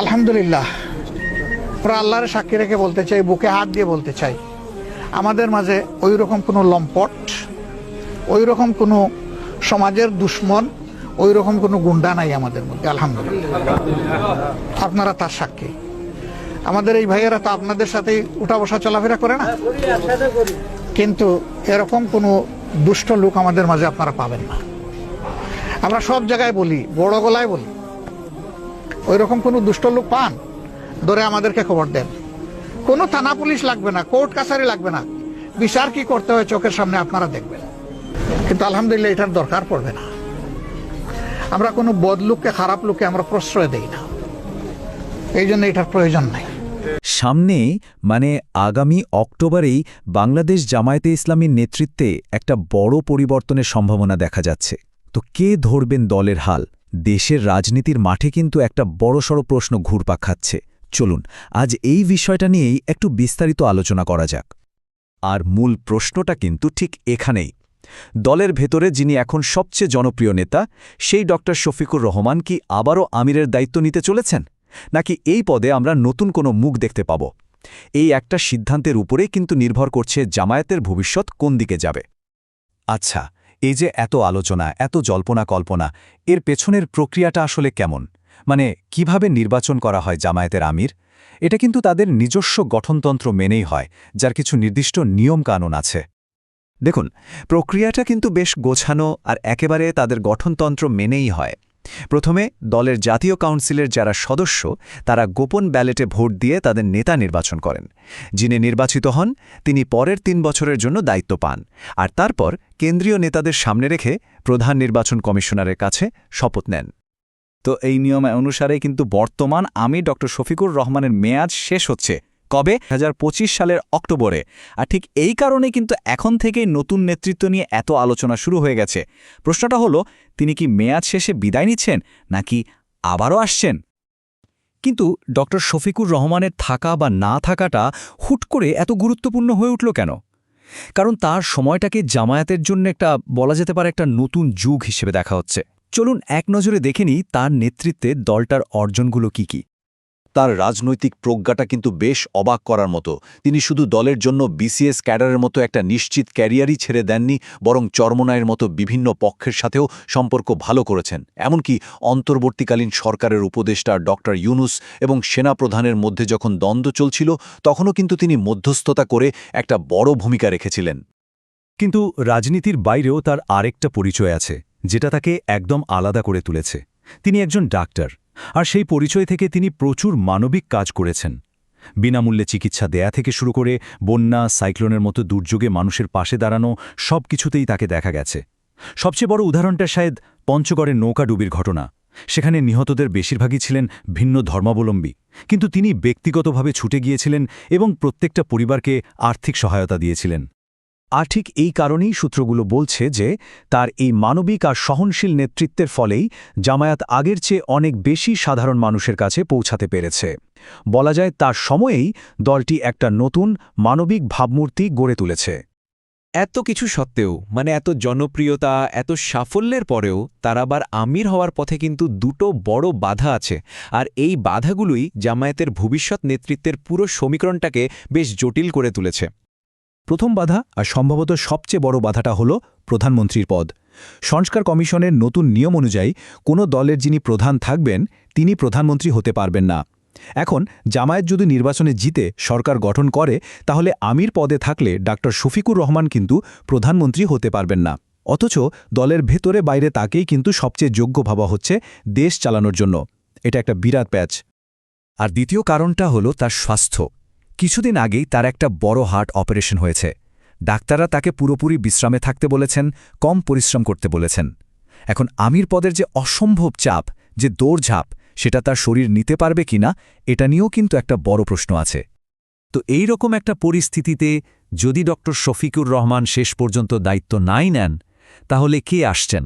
আলহামদুলিল্লাহ। পুরো আল্লাহর সাক্ষী রেখে বলতে চাই, বুকে হাত দিয়ে বলতে চাই, আমাদের মাঝে ওই রকম কোনো লম্পট ওই রকম কোনো সমাজের দুশ্মন ওই রকম কোনো গুন্ডা নাই আমাদের মধ্যে, আলহামদুলিল্লাহ। আপনারা তার সাক্ষী। আমাদের এই ভাইয়েরা তো আপনাদের সাথেই উঠা বসা চলাফেরা করে না? কিন্তু এরকম কোনো দুষ্ট লোক আমাদের মাঝে আপনারা পাবেন না। আমরা সব জায়গায় বলি, বড় গলায় বলি ওই রকম কোনো দুষ্ট লোক পান? ধরে আমাদেরকে খবর দেন। কোনো থানা পুলিশ লাগবে না, কোর্ট কাছারি লাগবে না। বিচার কি করতে হয় চোখের সামনে আপনারা দেখবেন। কিন্তু আলহামদুলিল্লাহ এটার দরকার পড়বে না। আমরা কোনো বদ লোককে, খারাপ লোককে আমরা প্রশ্রয় দেই না। এই জন্য এটার প্রয়োজন নাই। সামনে মানে আগামী অক্টোবরেই বাংলাদেশ জামায়াতে ইসলামীর নেতৃত্বে একটা বড় পরিবর্তনের সম্ভাবনা দেখা যাচ্ছে। তো কে ধরবেন দলের হাল? দেশের রাজনীতির মাঠে কিন্তু একটা বড়সড় প্রশ্ন ঘুরপাক খাচ্ছে। চলুন, আজ এই বিষয়টা নিয়েই একটু বিস্তারিত আলোচনা করা যাক। আর মূল প্রশ্নটা কিন্তু ঠিক এখানেই। দলের ভেতরে যিনি এখন সবচেয়ে জনপ্রিয় নেতা, সেই ড. শফিকুর রহমান কি আবারও আমিরের দায়িত্ব নিতে চলেছেন? নাকি এই পদে আমরা নতুন কোনো মুখ দেখতে পাব? এই একটা সিদ্ধান্তের উপরেই কিন্তু নির্ভর করছে জামায়াতের ভবিষ্যৎ কোন দিকে যাবে। আচ্ছা এই যে এত আলোচনা, এত জল্পনা কল্পনা, এর পেছনের প্রক্রিয়াটা আসলে কেমন? মানে কীভাবে নির্বাচন করা হয় জামায়াতের আমির? এটা কিন্তু তাদের নিজস্ব গঠনতন্ত্র মেনেই হয়, যার কিছু নির্দিষ্ট নিয়মকানুন আছে। দেখুন, প্রক্রিয়াটা কিন্তু বেশ গোছানো আর একেবারে তাদের গঠনতন্ত্র মেনেই হয়। প্রথমে, দলের জাতীয় কাউন্সিলের যারা সদস্য, তারা গোপন ব্যালেটে ভোট দিয়ে তাদের নেতা নির্বাচন করেন। যিনি নির্বাচিত হন, তিনি পরের তিন বছরের জন্য দায়িত্ব পান। আর তারপর, কেন্দ্রীয় নেতাদের সামনে রেখে প্রধান নির্বাচন কমিশনারের কাছে শপথ নেন। তো এই নিয়ম অনুসারে কিন্তু বর্তমান আমি ড শফিকুর রহমানের মেয়াদ শেষ হচ্ছে। কবে? হাজার সালের অক্টোবরে। আর ঠিক এই কারণে কিন্তু এখন থেকেই নতুন নেতৃত্ব নিয়ে এত আলোচনা শুরু হয়ে গেছে। প্রশ্নটা হলো, তিনি কি মেয়াদ শেষে বিদায় নিচ্ছেন, নাকি আবারও আসছেন? কিন্তু ডক্টর শফিকুর রহমানের থাকা বা না থাকাটা হুট করে এত গুরুত্বপূর্ণ হয়ে উঠল কেন? কারণ তার সময়টাকে জামায়াতের জন্য একটা বলা যেতে পারে একটা নতুন যুগ হিসেবে দেখা হচ্ছে। চলুন এক নজরে দেখে নিই তার নেতৃত্বে দলটার অর্জনগুলো কি কি। তার রাজনৈতিক প্রজ্ঞাটা কিন্তু বেশ অবাক করার মতো। তিনি শুধু দলের জন্য বিসিএস ক্যাডারের মতো একটা নিশ্চিত ক্যারিয়ারই ছেড়ে দেননি, বরং চর্মনায়ের মতো বিভিন্ন পক্ষের সাথেও সম্পর্ক ভালো করেছেন। এমনকি অন্তর্বর্তীকালীন সরকারের উপদেষ্টা ডক্টর ইউনুস এবং সেনাপ্রধানের মধ্যে যখন দ্বন্দ্ব চলছিল, তখনও কিন্তু তিনি মধ্যস্থতা করে একটা বড় ভূমিকা রেখেছিলেন। কিন্তু রাজনীতির বাইরেও তার আরেকটা পরিচয় আছে, যেটা তাকে একদম আলাদা করে তুলেছে। তিনি একজন ডাক্তার। আর সেই পরিচয় থেকে তিনি প্রচুর মানবিক কাজ করেছেন। বিনামূল্যে চিকিৎসা দেয়া থেকে শুরু করে বন্যা, সাইক্লোনের মতো দুর্যোগে মানুষের পাশে দাঁড়ানো সব কিছুতেই তাকে দেখা গেছে। সবচেয়ে বড় উদাহরণটা শায়দ পঞ্চগড়ের নৌকাডুবির ঘটনা। সেখানে নিহতদের বেশিরভাগই ছিলেন ভিন্ন ধর্মাবলম্বী। কিন্তু তিনি ব্যক্তিগতভাবে ছুটে গিয়েছিলেন এবং প্রত্যেকটা পরিবারকে আর্থিক সহায়তা দিয়েছিলেন। আর ঠিক এই কারণেই সূত্রগুলো বলছে যে, তার এই মানবিক আর সহনশীল নেতৃত্বের ফলেই জামায়াত আগের চেয়ে অনেক বেশি সাধারণ মানুষের কাছে পৌঁছাতে পেরেছে। বলা যায় তার সময়েই দলটি একটা নতুন মানবিক ভাবমূর্তি গড়ে তুলেছে। এত কিছু সত্ত্বেও মানে এত জনপ্রিয়তা, এত সাফল্যের পরেও তার আবার আমির হওয়ার পথে কিন্তু দুটো বড় বাধা আছে। আর এই বাধাগুলোই জামায়াতের ভবিষ্যৎ নেতৃত্বের পুরো সমীকরণটাকে বেশ জটিল করে তুলেছে। প্রথম বাধা আর সম্ভবত সবচেয়ে বড় বাধাটা হল প্রধানমন্ত্রীর পদ। সংস্কার কমিশনের নতুন নিয়ম অনুযায়ী কোনো দলের যিনি প্রধান থাকবেন, তিনি প্রধানমন্ত্রী হতে পারবেন না। এখন জামায়াত যদি নির্বাচনে জিতে সরকার গঠন করে, তাহলে আমির পদে থাকলে ডাক্তার শফিকুর রহমান কিন্তু প্রধানমন্ত্রী হতে পারবেন না। অথচ দলের ভেতরে বাইরে তাকেই কিন্তু সবচেয়ে যোগ্য ভাবা হচ্ছে দেশ চালানোর জন্য। এটা একটা বিরাট প্যাচ। আর দ্বিতীয় কারণটা হলো তার স্বাস্থ্য। কিছুদিন আগেই তার একটা বড় হার্ট অপারেশন হয়েছে। ডাক্তাররা তাকে পুরোপুরি বিশ্রামে থাকতে বলেছেন, কম পরিশ্রম করতে বলেছেন। এখন আমির পদের যে অসম্ভব চাপ, যে দৌড়ঝাঁপ, সেটা তার শরীর নিতে পারবে কিনা এটা নিয়েও কিন্তু একটা বড় প্রশ্ন আছে। তো এই রকম একটা পরিস্থিতিতে যদি ড শফিকুর রহমান শেষ পর্যন্ত দায়িত্ব নাই নেন, তাহলে কে আসছেন?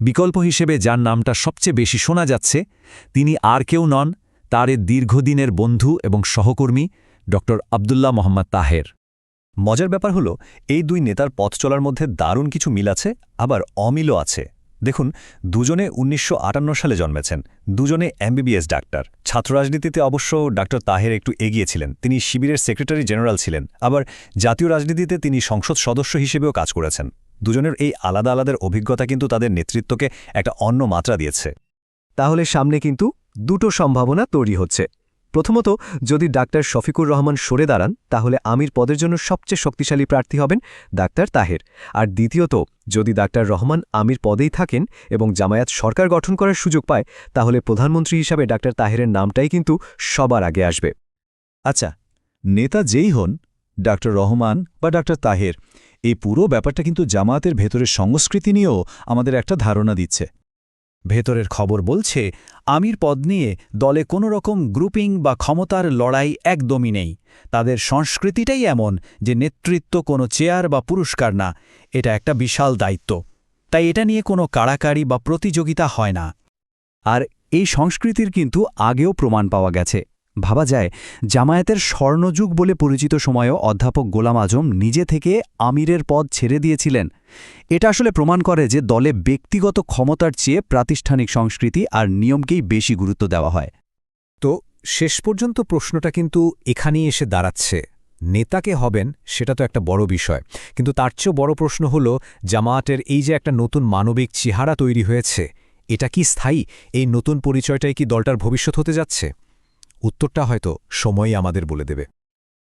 বিকল্প হিসেবে যার নামটা সবচেয়ে বেশি শোনা যাচ্ছে, তিনি আর কেউ নন, তার দীর্ঘদিনের বন্ধু এবং সহকর্মী ড আবদুল্লাহ মোহাম্মদ তাহের। মজার ব্যাপার হল, এই দুই নেতার পথ চলার মধ্যে দারুণ কিছু মিল আছে, আবার অমিলও আছে। দেখুন, দুজনে উনিশশো আটান্ন সালে জন্মেছেন। দুজনে এমবিবিএস ডাক্তার। ছাত্র রাজনীতিতে অবশ্য ডাক্তার তাহের একটু এগিয়েছিলেন তিনি শিবিরের সেক্রেটারি জেনারেল ছিলেন। আবার জাতীয় রাজনীতিতে তিনি সংসদ সদস্য হিসেবেও কাজ করেছেন। দুজনের এই আলাদা আলাদার অভিজ্ঞতা কিন্তু তাদের নেতৃত্বকে একটা অন্য মাত্রা দিয়েছে। তাহলে সামনে কিন্তু দুটো সম্ভাবনা তৈরি হচ্ছে। প্রথমত, যদি ডাক্তার শফিকুর রহমান সরে দাঁড়ান, তাহলে আমির পদের জন্য সবচেয়ে শক্তিশালী প্রার্থী হবেন ডাক্তার তাহের। আর দ্বিতীয়ত, যদি ডাক্তার রহমান আমির পদেই থাকেন এবং জামায়াত সরকার গঠন করার সুযোগ পায়, তাহলে প্রধানমন্ত্রী হিসাবে ডাক্তার তাহেরের নামটাই কিন্তু সবার আগে আসবে। আচ্ছা নেতা যেই হন, ডাক্তার রহমান বা ডাক্তার তাহের, এই পুরো ব্যাপারটা কিন্তু জামায়াতের ভেতরের সংস্কৃতি নিয়েও আমাদের একটা ধারণা দিচ্ছে। ভেতরের খবর বলছে, আমির পদ নিয়ে দলে কোনো রকম গ্রুপিং বা ক্ষমতার লড়াই একদমই নেই। তাদের সংস্কৃতিটাই এমন যে নেতৃত্ব কোনো চেয়ার বা পুরস্কার না, এটা একটা বিশাল দায়িত্ব। তাই এটা নিয়ে কোনো কাড়াকাড়ি বা প্রতিযোগিতা হয় না। আর এই সংস্কৃতির কিন্তু আগেও প্রমাণ পাওয়া গেছে। ভাবা যায়, জামায়াতের স্বর্ণযুগ বলে পরিচিত সময়েও অধ্যাপক গোলাম আজম নিজে থেকে আমিরের পদ ছেড়ে দিয়েছিলেন। এটা আসলে প্রমাণ করে যে দলে ব্যক্তিগত ক্ষমতার চেয়ে প্রাতিষ্ঠানিক সংস্কৃতি আর নিয়মকেই বেশি গুরুত্ব দেওয়া হয়। তো শেষ পর্যন্ত প্রশ্নটা কিন্তু এখানেই এসে দাঁড়াচ্ছে। নেতাকে হবেন সেটা তো একটা বড় বিষয়। কিন্তু তার চেয়েও বড় প্রশ্ন হল, জামায়াতের এই যে একটা নতুন মানবিক চেহারা তৈরি হয়েছে, এটা কি স্থায়ী? এই নতুন পরিচয়টাই কি দলটার ভবিষ্যৎ হতে যাচ্ছে? উত্তরটা হয়তো সময়ই আমাদের বলে দেবে।